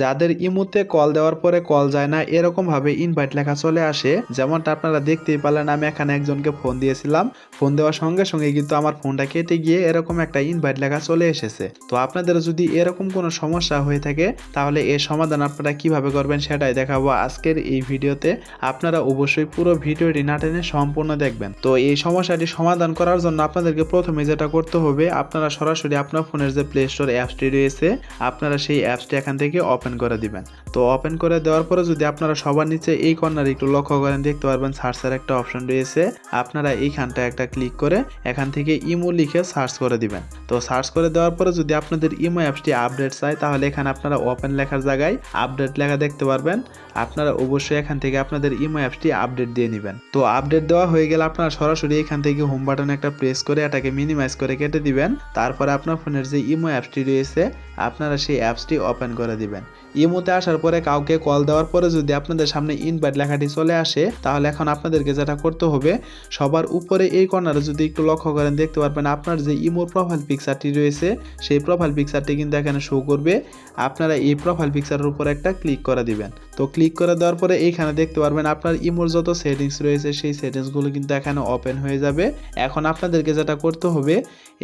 যাদের ইমুতে কল দেওয়ার পরে কল যায় না এরকম ভাবে ইনভাইট লেখা চলে আসে। যেমনটা আপনারা দেখতেই পারলেন, আমি এখানে একজনকে ফোন দিয়েছিলাম। ফোন দেওয়ার সঙ্গে সঙ্গে কিন্তু আমার ফোনটা কেটে গিয়ে এরকম একটা ইনভাইট লেখা চলে এসেছে। তো আপনাদের যদি এরকম কোনো সমস্যা হয়ে থাকে, তাহলে এর সমাধান আপনারা কীভাবে করবেন সেটাই দেখাবো আজকের এই ভিডিওতে। আপনারা অবশ্যই পুরো ভিডিওটি না টেনে সম্পূর্ণ দেখবেন। তো এই সমস্যাটি সমাধান করার জন্য আপনাদেরকে প্রথমে যেটা করতে হবে, আপনারা সরাসরি আপনার ফোনের যে প্লে স্টোর অ্যাপসটি রয়েছে, আপনারা সেই অ্যাপসটি এখান থেকে ওপেন করে দিবেন। তো ওপেন করে দেওয়ার পরে যদি আপনারা সবার নিচে এই কর্নারে একটু লক্ষ্য করেন, দেখতে পারবেন সার্চের একটা অপশন রয়েছে। আপনারা এইখানটা একটা ক্লিক করে এখান থেকে ইমো লিখে সার্চ করে দিবেন। তো সার্চ করে দেওয়ার পরে যদি আপনাদের ইমো অ্যাপসটি আপডেট চাই তাহলে এখানে আপনারা ওপেন লেখার জায়গায় আপডেট লেখা দেখতে পারবেন। আপনারা অবশ্যই এখান থেকে আপনাদের ইমো অ্যাপসটি আপডেট দিয়ে নেবেন। তো আপডেট দেওয়া হয়ে গেলে আপনারা সরাসরি এখান থেকে হোম বাটনে একটা প্রেস করে এটাকে মিনিমাইজ করে কেটে দিবেন। তারপরে আপনার ফোনের যে ইমো অ্যাপসটি রয়েছে, আপনারা সেই অ্যাপসটি ওপেন করে দিবেন। ইমোতে আসার পরে কাউকে কল দেওয়ার পরে যদি আপনাদের সামনে ইনভাইট লেখাটি চলে আসে, তাহলে এখন আপনাদেরকে যেটা করতে হবে, সবার উপরে এই কর্নারে যদি একটু লক্ষ্য করেন, দেখতে পারবেন আপনার যে ইমোর প্রোফাইল পিকচারটি রয়েছে, সেই প্রোফাইল পিকচারটি কিন্তু এখানে শো করবে। আপনারা এই প্রোফাইল পিকচারের উপর একটা ক্লিক করে দিবেন। তো ক্লিক করে দেওয়ার পরে এইখানে দেখতে পারবেন আপনার ইমোর যত সেটিংস রয়েছে, সেই সেটিংসগুলো কিন্তু এখানে ওপেন হয়ে যাবে। এখন আপনাদেরকে যেটা করতে হবে,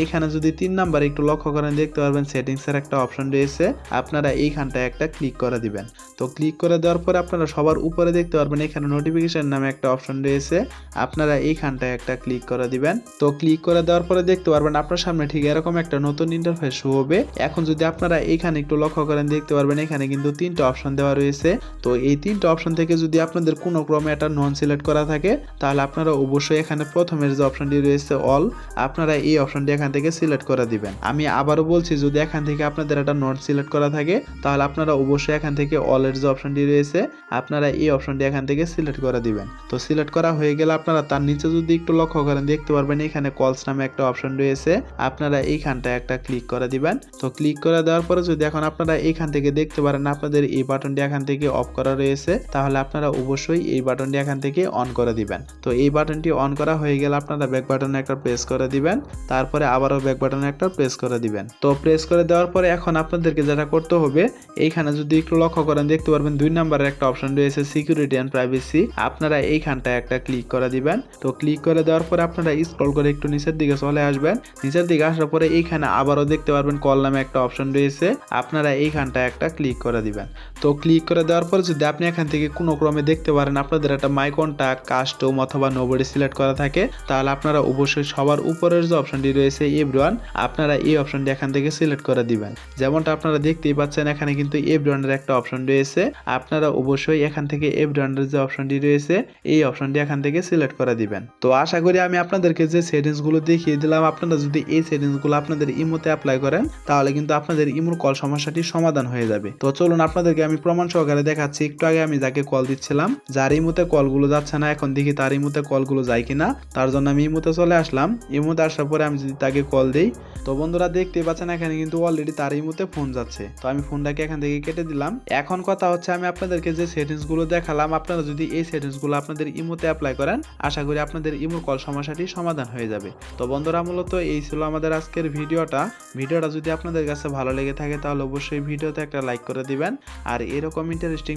এইখানে যদি তিন নাম্বার একটু লক্ষ্য করেন, দেখতে পারবেন সেটিংসের একটা অপশন রয়েছে। আপনারা এইখানটায় একটা ক্লিক করে দিবেন। তো ক্লিক করে দেওয়ার পরে আপনারা সবার উপরে দেখতে পারবেন, এখানে নোটিফিকেশন নামে একটা অপশন রয়েছে। আপনারা এইখানটায় একটা ক্লিক করে দিবেন। তো ক্লিক করে দেওয়ার পরে দেখতে পারবেন, আপনার সামনে ঠিক এরকম একটা নতুন ইন্টারফেস হবে। এখন যদি আপনারা এইখানে একটু লক্ষ্য করেন, দেখতে পারবেন এখানে কিন্তু তিনটা অপশন দেওয়া রয়েছে। তো এই তিনটা অপশন থেকে যদি আপনাদের কোনো ক্রমে একটা নন সিলেক্ট করা থাকে, তাহলে আপনারা অবশ্যই এখানে প্রথমের যে অপশনটি রয়েছে অল আপনারা এই অপশনটি এখান থেকে সিলেক্ট করে দিবেন। আমি আবারও বলছি, যদি এখান থেকে আপনাদের একটা নট সিলেক্ট করা থাকে, তাহলে আপনারা অবশ্যই এখান থেকে অলের যে অপশনটি রয়েছে, আপনারা এই অপশনটি এখান থেকে সিলেক্ট করে দিবেন। তো সিলেক্ট করা হয়ে গেলে আপনারা তার নিচে যদি একটু লক্ষ্য করেন, দেখতে পারবেন এখানে কলস নামে একটা অপশন রয়েছে, আপনারা এইখানটায় একটা ক্লিক করে দিবেন। তো ক্লিক করে দেওয়ার পরে যদি এখন আপনারা এখান থেকে দেখতে পারেন, আপনাদের এই বাটনটি এখান থেকে অফ করা রয়েছে, তাহলে আপনারা অবশ্যই এই বাটনটি এখান থেকে অন করে দিবেন। তো এই বাটনটি অন করা হয়ে গেলে আপনারা ব্যাক বাটনে একটা প্রেস করে দিবেন, তারপরে আবারও ব্যাক বাটনে একটা প্রেস করে দিবেন। তো প্রেস করে দেওয়ার পরে এখন আপনাদেরকে যেটা করতে হবে, এইখানে যদি একটু লক্ষ্য করেন, দেখতে পারবেন দুই নাম্বারের একটা অপশন রয়েছে সিকিউরিটি অ্যান্ড প্রাইভেসি আপনারা এইখানটায় একটা ক্লিক করে দিবেন। তো ক্লিক করে দেওয়ার পরে আপনারা স্ক্রল করে একটু নিচের দিকে চলে আসবেন। নিচের দিকে আসার পরে এইখানে আবারও দেখতে পারবেন কল নামে একটা অপশন রয়েছে। আপনারা এইখানটায় একটা ক্লিক করে দিবেন। তো ক্লিক করে দেওয়ার পরে যদি আপনি এখান থেকে কোনো ক্রমে দেখতে পারেন আপনাদের একটা মাই কন্ট্যাক্ট কাস্টম অথবা নোবডি সিলেক্ট করা থাকে, তাহলে আপনারা অবশ্যই সবার উপরের যে অপশনটি রয়েছে, এভরিওয়ান, আপনারা এই অপশনটি এখান থেকে সিলেক্ট করে দিবেন। যেমনটা আপনারা দেখতেই পাচ্ছেন, এখানে কিন্তু এভরিওয়ানের একটা অপশন রয়েছে। আপনারা অবশ্যই এখান থেকে এভরিওয়ানের যে অপশনটি রয়েছে, এই অপশনটি এখান থেকে সিলেক্ট করে দিবেন। তো আশা করি আমি আপনাদেরকে যে সেটিংসগুলো দেখিয়ে দিলাম, আপনারা যদি এই সেটিংসগুলো আপনাদের ইমোতে অ্যাপ্লাই করেন, তাহলে কিন্তু আপনাদের ইমোর কল সমস্যাটি সমাধান হয়ে যাবে। তো চলুন আপনাদেরকে আমি প্রমাণ সহকারে দেখাচ্ছি। একটু আগে আমি যাকে কল দিচ্ছিলাম, যার ইমোতে কলগুলো যাচ্ছে না, এখন দেখি তার ইমোতে কলগুলো যায় কিনা। তার জন্য আমি ইমোতে চলে আসলাম। ইমোতে আসার পরে আমি যদি তাকে কল দিই, তো বন্ধুরা দেখতে পাচ্ছেন, এখানে কিন্তু অলরেডি তার ইমোতে ফোন যাচ্ছে। তো আমি ফোনটাকে এখান থেকে কেটে দিলাম। এখন কথা হচ্ছে, আমি আপনাদেরকে যে সেটিংসগুলো দেখালাম, আপনারা যদি এই সেটিংসগুলো আপনাদের ইমোতে অ্যাপ্লাই করেন, আশা করি আপনাদের ইমোর কল সমস্যাটি সমাধান হয়ে যাবে। তো বন্ধুরা, মূলত এই ছিল আমাদের আজকের ভিডিওটা। ভিডিওটা যদি আপনাদের কাছে ভালো লেগে থাকে, তাহলে অবশ্যই ভিডিওতে একটা লাইক করে দিবেন। আর এরকম ইন্টারেস্টিং